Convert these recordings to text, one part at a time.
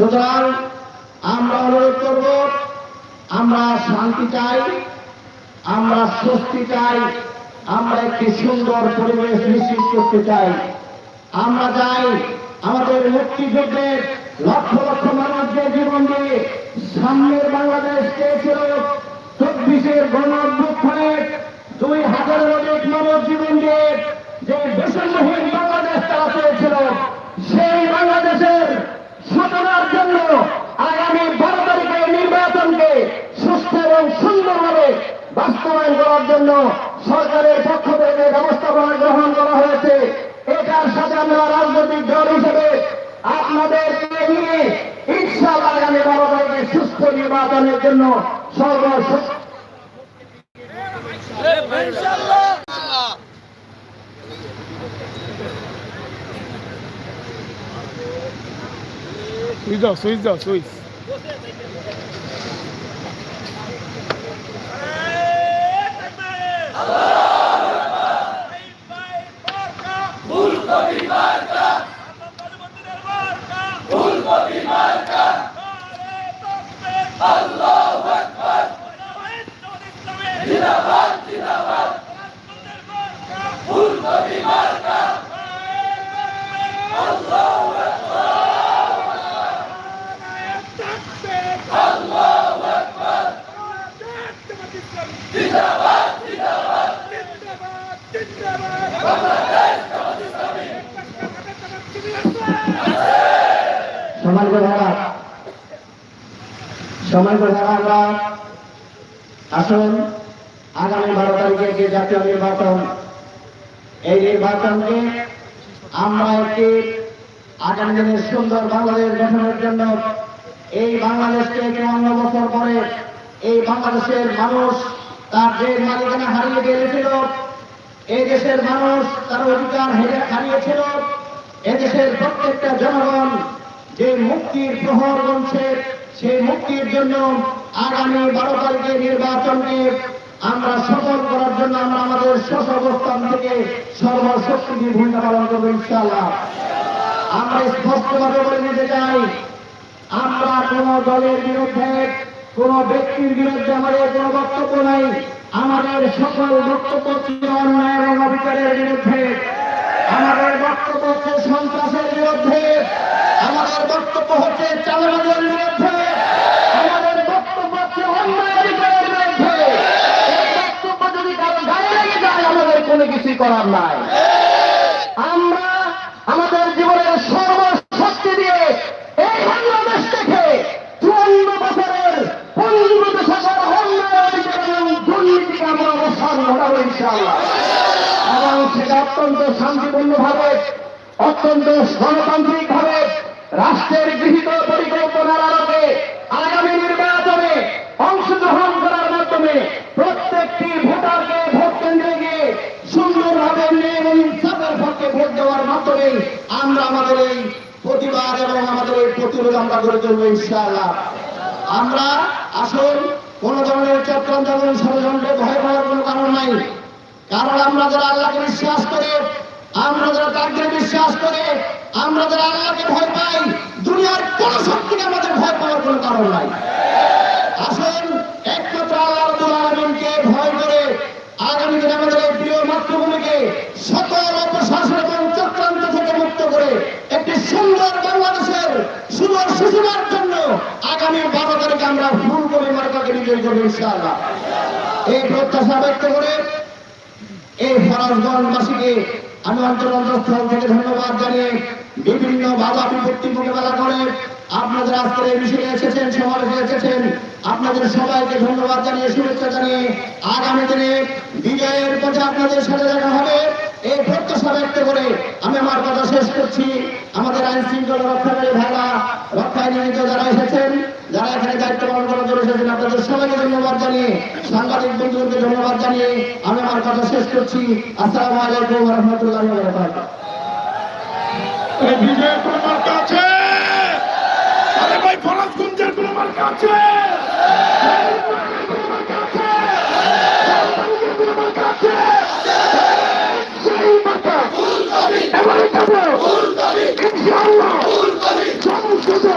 সুতরাং আমরা অনুরোধ করব, আমরা শান্তি চাই, আমরা স্বস্তি চাই, আমরা একটি সুন্দর পরিবেশ নিশ্চিত করতে চাই। আমরা চাই আমাদের মুক্তিযুদ্ধের লক্ষ লক্ষ মানুষদের জীবন দিয়ে সামনের বাংলাদেশ চেয়েছিল চব্বিশের গণ দুই হাজারের অধিক মানব জীবন দিয়ে যে বেসম্যহীন বাংলাদেশ তারা চেয়েছিল সেই বাংলাদেশের সূচনার জন্য আগামী বারো তারিখের নির্বাচনকে সুস্থ এবং সুন্দরভাবে বাস্তবায়ন করার জন্য সরকারের পক্ষ থেকে ব্যবস্থাপনা গ্রহণ করা হয়েছে। এটার সাথে আমরা রাজনৈতিক দল হিসেবে আপনাদেরকে নিয়ে ইনশাআল্লাহ আগামী বারো তারিখে সুস্থ নির্বাচনের জন্য সর্বশ সুইচ দাও সুইচ দাও সুইচ। আসুন, আগামী বারো তারিখে যে জাতীয় নির্বাচন, এই নির্বাচনকে আমরা একটি আগামী দিনের সুন্দর বাংলাদেশ গঠনের জন্য এই বাংলাদেশকে চুয়ান্ন বছর পরে এই বাংলাদেশের মানুষ তার যে মালিকানা হারিয়ে গিয়েছিল এই দেশের মানুষ তার অধিকার হেরে- হারিয়েছিল। এদেশের প্রত্যেকটা জনগণ যে মুক্তির প্রহর গুনছে সেই মুক্তির জন্য আগামী বারো তারিখের নির্বাচনকে আমরা সফল করার জন্য আমরা আমাদের শেষ অবস্থান থেকে সর্বশক্তি দিয়ে ভূমিকা পালন করব ইনশাআল্লাহ। আমরা স্পষ্টভাবে বলে নিতে চাই, আমরা কোন দলের বিরুদ্ধে কোন ব্যক্তির বিরুদ্ধে আমাদের কোন বক্তব্য নাই। আমাদের সকল বক্তব্য ছিল অন্যায় এবং অবিচারের বিরুদ্ধে? আমাদের বক্তব্য হচ্ছে সন্ত্রাসের বিরুদ্ধে। আমাদের বক্তব্য হচ্ছে চালানোর বিরুদ্ধে। কোনো কিছুই করার নাই আমরা আমাদের জীবনের সর্বশক্তি দিয়ে এই বাংলাদেশ থেকে চুয়ান্ন বছরের পঞ্জীভূত শাখার অন্যায় অধিকার এবং দুর্নীতিকে আমরা অবসান ঘটাবো ইনশাআল্লাহ। এবং সেটা অত্যন্ত শান্তিপূর্ণভাবে, অত্যন্ত গণতান্ত্রিক ভাবে রাষ্ট্রের গৃহীত পরিকল্পনার আলোকে আগামী নির্বাচনে অংশগ্রহণ করার মাধ্যমে প্রত্যেকটি ভোটারকে ভোট কেন্দ্রে গিয়ে সুন্দরভাবে নিয়ে ইনসাফের পক্ষে ভোট দেওয়ার মাধ্যমে আমরা আমাদের এই প্রতিবাদ এবং আমাদের এই প্রতিরোধ আমরা গড়ে তুলবো ইনশাআল্লাহ। আমরা আসল কোন ধরনের চক্রান্ত এবং ষড়যন্ত্রে ভয় পাওয়ার কোনো কারণ নাই। কারণ আমরা যারা আল্লাহকে বিশ্বাস করে, আমরা যারা তাকে বিশ্বাস করে, আমরা যারা আল্লাহকে ভয় পাই, দুনিয়ার কোন শক্তিকে আমাদের ভয় পাওয়ার কোনো কারণ নাই। মার্কাকে বিজয়ী ইনশাআল্লাহ। এই প্রত্যাশা ব্যক্ত করে এই ফরাজগঞ্জবাসীকে আমি অন্তর অন্তঃস্থল থেকে ধন্যবাদ জানিয়ে বিভিন্ন বাধা বিপত্তি মোকাবেলা করে আপনাদের আজকের এই বিষয়ে এসেছেন, সমাবেশে এসেছেন। আপনাদের সবাইকে ধন্যবাদ জানিয়ে, শুভেচ্ছা জানিয়ে আগামী দিনে বিজয়ের পথে আপনাদের সাথে দেখা হবে। এই প্রত্যাশা ব্যক্ত করে আমি আমার কথা শেষ করছি। আমাদের আইন শৃঙ্খলা রক্ষাকারী ভাইরা রক্ষায় নিয়োজিত যারা এখানে দায়িত্ব পালন করার জন্য এসেছেন আপনাদের সবাইকে ধন্যবাদ জানিয়ে, সাংবাদিক বন্ধুদেরকে ধন্যবাদ জানিয়ে আমি আমার কথা শেষ করছি। আসসালামু আলাইকুম রহমতুল্লাহ বিজয়ের কোনো মার্কা আছে? আরে ভাই, ফরাজগঞ্জের কোনো মার্কা আছে কোনো মার্কা আছে? কোনো মার্কা আছে? সেই মার্কা এবারে যাব ইনশাআল্লাহ সংসদে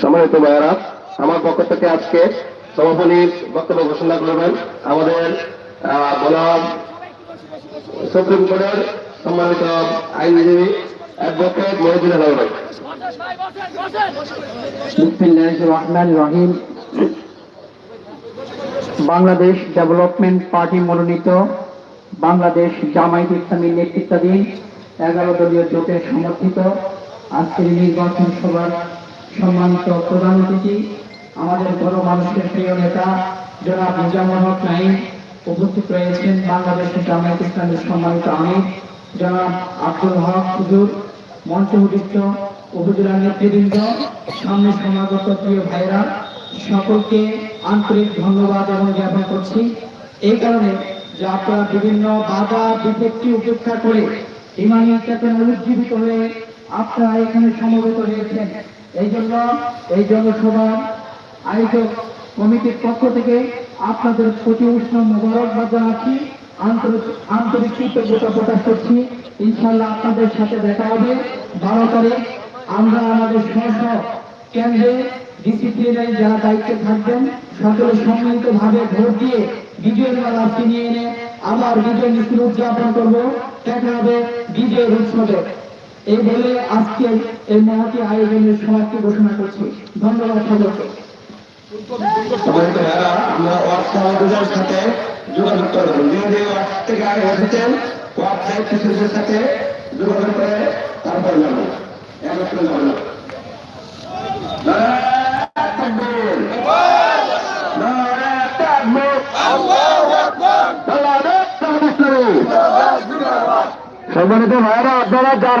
সম্মানিত ভাইয়েরা, আমার পক্ষ থেকে আজকে সভাপতির বক্তব্য ঘোষণা করবেন আমাদের বনাম সুপ্রিম কোর্টের সম্মানিত আইনজীবী অ্যাডভোকেট মহিদুল আলম ভাই। রহিম। বাংলাদেশ ডেভেলপমেন্ট পার্টি মনোনীত বাংলাদেশ জামায়াত ইসলামী নেতৃত্বাধীন এগারো দলীয় জোটের সমর্থিত আজকের নির্বাচন সভার সম্মানিত প্রধান অতিথি আমাদের বড় মানুষের প্রিয় নেতা, জনাব নিজামুল হক নাইম উপস্থিত রয়েছেন বাংলাদেশ জামায়াত ইসলামের সম্মানিত আমির, জনাব আব্দুল হক হুজুর মঞ্চমুদিত উপজেলা নেতৃবৃন্দ, সামনে সমাগত প্রিয় ভাইরা সকলকে আন্তরিক ধন্যবাদ এবং জ্ঞাপন করছি। এই কারণে যে আপনারা বিভিন্ন বাধা, বিপত্তি উপেক্ষা করে ইমানি চেতনা উজ্জীবিত হয়ে আপনারা এখানে সমবেত হয়েছেন এই জন্য, এই জনসভা আয়োজক কমিটির পক্ষ থেকে আপনাদের প্রতি উষ্ণ মোবারকবাদ জানাচ্ছি। আন্তরিক কৃতজ্ঞতা প্রকাশ করছি। ইনশাল্লাহ আপনাদের সাথে দেখা হবে। বারো তারিখ আমরা আমাদের স্ব কেন্দ্রে ডিসিপ্লিনারি যারা দায়িত্বে থাকবেন, সকলে সম্মিলিত ভাবে ভোট দিয়ে বিজয়ের মালা ফিরিয়ে এনে আবার বিজয় মিছিল উদযাপন করব। দেখা হবে বিজয়ের উৎসবে। এই বলে আজকে এই মহতি আয়োজনের সমাপ্তি ঘোষণা করছি ধন্যবাদ আমরা ওয়ার্ড সাথে যোগাযোগ যে থেকে আগে এসেছেন ওয়ার্ড সাথে করে তারপর একত্রে। সম্মানিত ভাইয়েরা আপনারা যার